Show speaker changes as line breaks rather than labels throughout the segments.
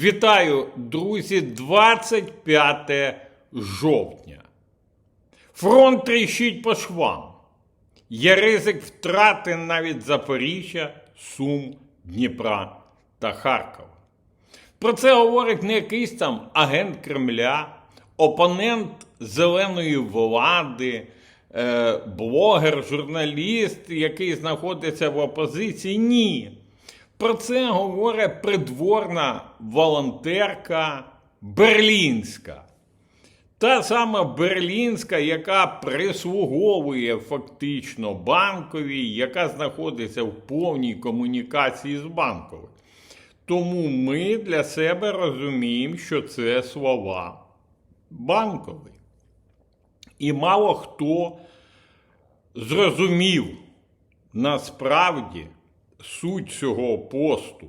Вітаю, друзі, 25 жовтня. Фронт тріщить по швам. Є ризик втрати навіть Запоріжжя, Сум, Дніпра та Харкова. Про це говорить не якийсь там агент Кремля, опонент зеленої влади, е, блогер, журналіст, який знаходиться в опозиції. Ні. Про це говорить придворна волонтерка Берлінська. Та сама Берлінська, яка прислуговує фактично банковій, яка знаходиться в повній комунікації з банковою. Тому ми для себе розуміємо, що це слова банкової. І мало хто зрозумів насправді суть цього посту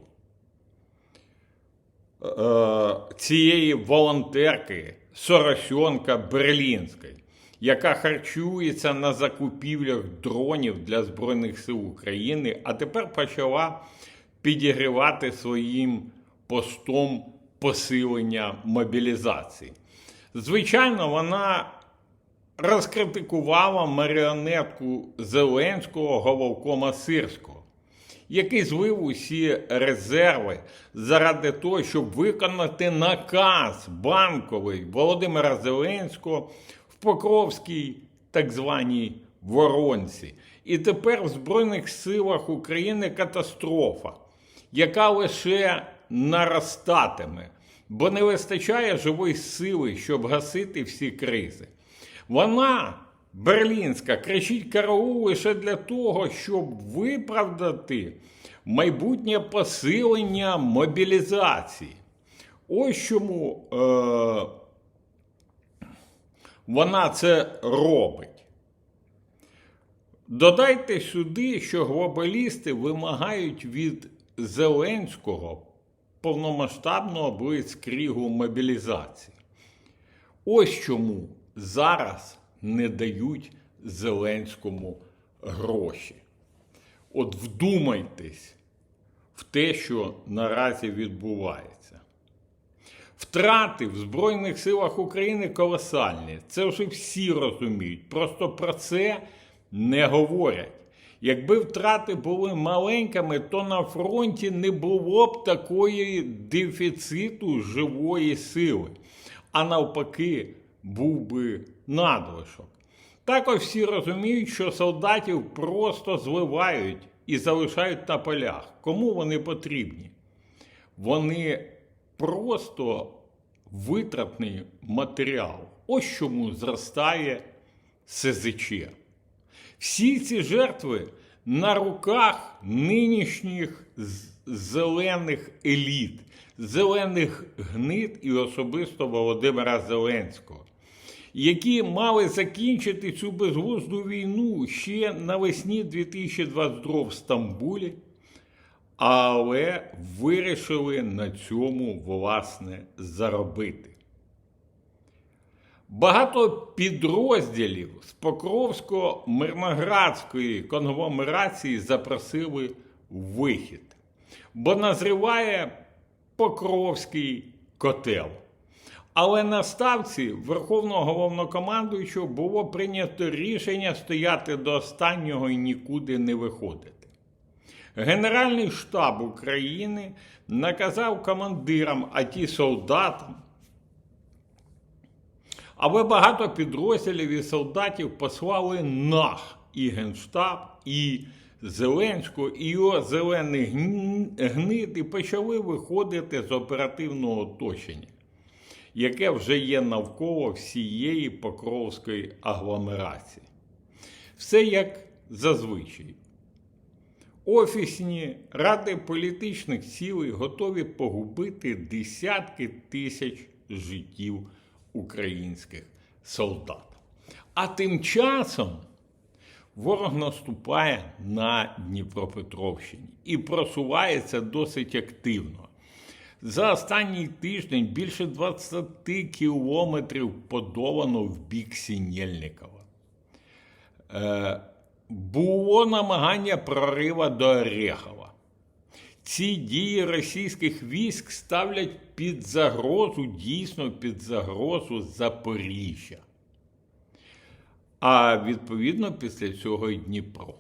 е, цієї волонтерки Соросенка Берлінської, яка харчується на закупівлях дронів для Збройних сил України, а тепер почала підігрівати своїм постом посилення мобілізації. Звичайно, вона розкритикувала маріонетку Зеленського головкома Сирського, який злив усі резерви заради того, щоб виконати наказ банковий Володимира Зеленського в Покровській так званій Воронці. І тепер в Збройних силах України катастрофа, яка лише наростатиме, бо не вистачає живої сили, щоб гасити всі кризи. Вона, Берлінська, кричить караул лише для того, щоб виправдати майбутнє посилення мобілізації. Ось чому е- вона це робить. Додайте сюди, що глобалісти вимагають від Зеленського повномасштабного блицкрігу мобілізації. Ось чому зараз не дають Зеленському гроші. От вдумайтесь в те, що наразі відбувається. Втрати в Збройних силах України колосальні. Це вже всі розуміють. Просто про це не говорять. Якби втрати були маленькими, то на фронті не було б такої дефіциту живої сили. А навпаки, був би надлишок. Також всі розуміють, що солдатів просто зливають і залишають на полях. Кому вони потрібні? Вони просто витратний матеріал. Ось чому зростає СЗЧ. Всі ці жертви на руках нинішніх зелених еліт, зелених гнид і особисто Володимира Зеленського, які мали закінчити цю безглузду війну ще навесні 2022 в Стамбулі, але вирішили на цьому власне заробити. Багато підрозділів з Покровсько-Мирноградської конгломерації запросили вихід, бо назріває Покровський котел. Але на ставці Верховного головнокомандуючого було прийнято рішення стояти до останнього і нікуди не виходити. Генеральний штаб України наказав командирам, а ті солдатам. Але багато підрозділів і солдатів послали нах і Генштаб, і Зеленського, і його зелений гнид, і почали виходити з оперативного оточення, яке вже є навколо всієї Покровської агломерації. Все як зазвичай. Офісні ради політичних цілей готові погубити десятки тисяч життів українських солдат. А тим часом ворог наступає на Дніпропетровщині і просувається досить активно. За останній тиждень більше 20 кілометрів подолано в бік Сінєльникова. Е, було намагання прорива до Орехова. ці дії російських військ ставлять під загрозу, дійсно під загрозу Запоріжжя. А відповідно після цього і Дніпро.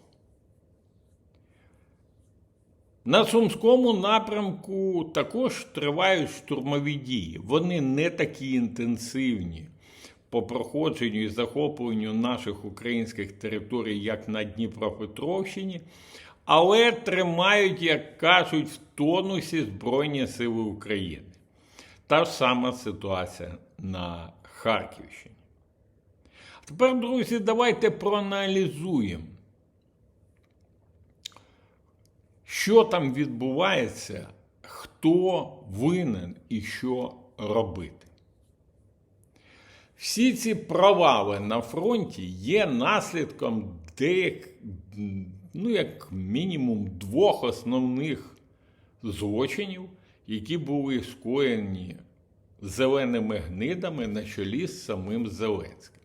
На Сумському напрямку також тривають штурмові дії. Вони не такі інтенсивні по проходженню і захопленню наших українських територій, як на Дніпропетровщині, але тримають, як кажуть, в тонусі Збройні Сили України. Та ж сама ситуація на Харківщині. Тепер, друзі, давайте проаналізуємо. Що там відбувається, хто винен і що робити. Всі ці провали на фронті є наслідком деяких, ну, як мінімум, двох основних злочинів, які були скоєні зеленими гнидами на чолі з самим Зеленським.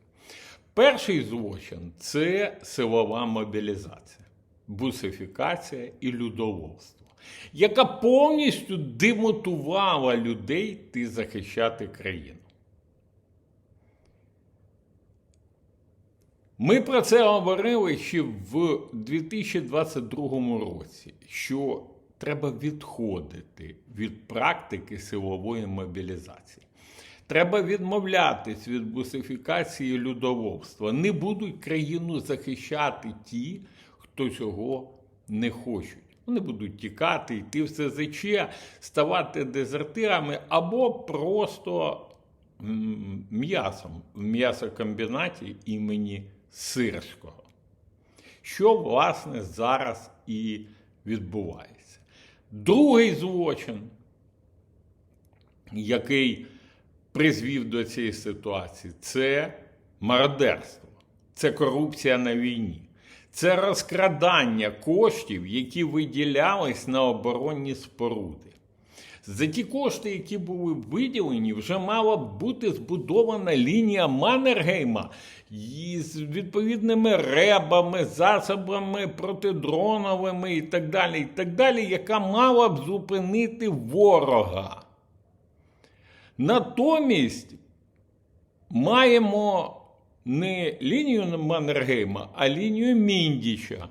Перший злочин це силова мобілізація бусифікація і людоловство, яка повністю демотувала людей йти захищати країну. Ми про це говорили ще в 2022 році, що треба відходити від практики силової мобілізації. Треба відмовлятись від бусифікації людоловства. Не будуть країну захищати ті, хто цього не хочуть. Вони будуть тікати, йти в СЗЧ, ставати дезертирами або просто м'ясом в м'ясокомбінаті імені Сирського. Що, власне, зараз і відбувається. Другий злочин, який призвів до цієї ситуації, це мародерство, це корупція на війні. Це розкрадання коштів, які виділялись на оборонні споруди. За ті кошти, які були виділені, вже мала б бути збудована лінія Маннергейма з відповідними ребами, засобами протидроновими і так далі, і так далі, яка мала б зупинити ворога. Натомість маємо не лінію Маннергейма, а лінію Міндіча.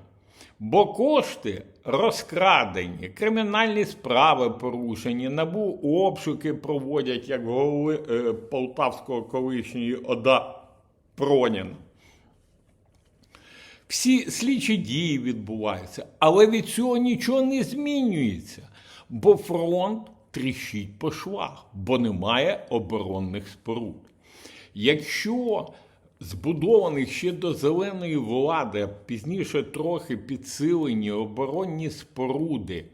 Бо кошти розкрадені, кримінальні справи порушені, набу обшуки проводять, як голови е, Полтавського колишньої ОДА Проніна. Всі слідчі дії відбуваються, але від цього нічого не змінюється, бо фронт тріщить по швах, бо немає оборонних споруд. Якщо збудованих ще до зеленої влади, пізніше трохи підсилені оборонні споруди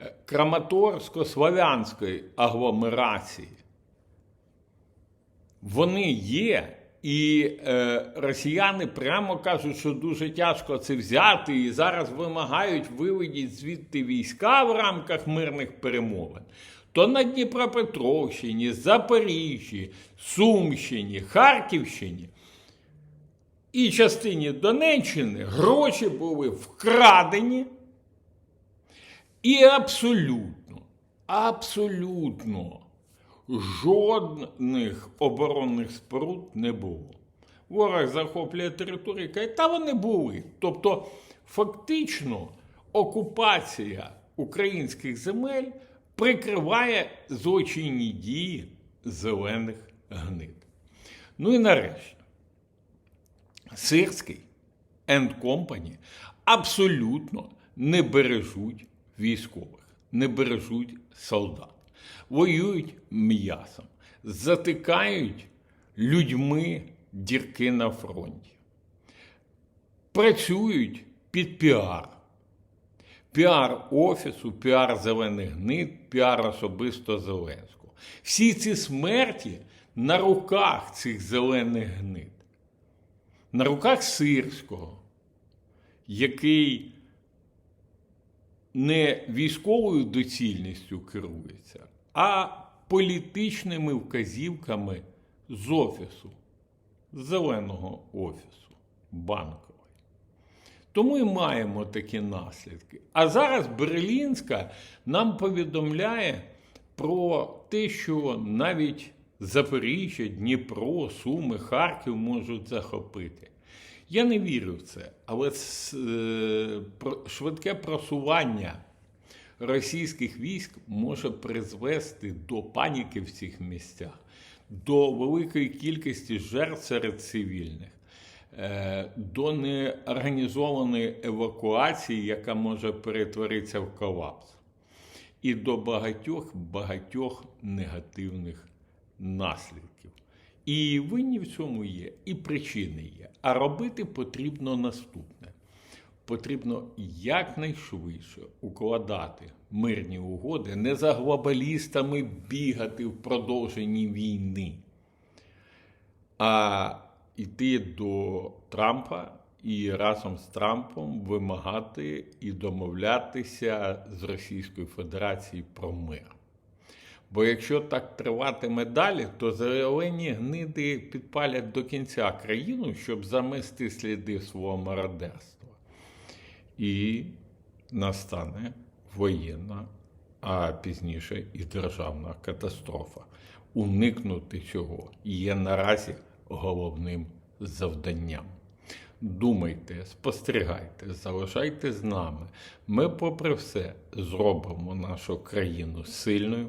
е, Краматорсько-Славянської агломерації. Вони є, і е, росіяни прямо кажуть, що дуже тяжко це взяти, і зараз вимагають виведіть звідти війська в рамках мирних перемовин. То на Дніпропетровщині, Запоріжжі, Сумщині, Харківщині і частині Донеччини гроші були вкрадені. І абсолютно, абсолютно жодних оборонних споруд не було. Ворог захоплює територію, каже, та вони були. Тобто, фактично, окупація українських земель прикриває злочинні дії зелених гнид. Ну і нарешті. Сирський and Company абсолютно не бережуть військових, не бережуть солдат, воюють м'ясом, затикають людьми дірки на фронті, працюють під піар. Піар Офісу, піар зелених гнид, піар особисто Зеленського. Всі ці смерті на руках цих зелених гнид на руках Сирського, який не військовою доцільністю керується, а політичними вказівками з офісу, зеленого офісу банкової. Тому і маємо такі наслідки. А зараз Берлінська нам повідомляє про те, що навіть Запоріжжя, Дніпро, Суми, Харків можуть захопити. Я не вірю в це, але е, швидке просування російських військ може призвести до паніки в цих місцях, до великої кількості жертв серед цивільних, е, до неорганізованої евакуації, яка може перетворитися в колапс, і до багатьох багатьох негативних наслідків. І винні в цьому є, і причини є. А робити потрібно наступне: потрібно якнайшвидше укладати мирні угоди, не за глобалістами бігати в продовженні війни, а йти до Трампа і разом з Трампом вимагати і домовлятися з Російською Федерацією про мир. Бо якщо так триватиме далі, то зелені гниди підпалять до кінця країну, щоб замести сліди свого мародерства. І настане воєнна, а пізніше і державна катастрофа. Уникнути цього є наразі головним завданням. Думайте, спостерігайте, залишайте з нами. Ми, попри все, зробимо нашу країну сильною,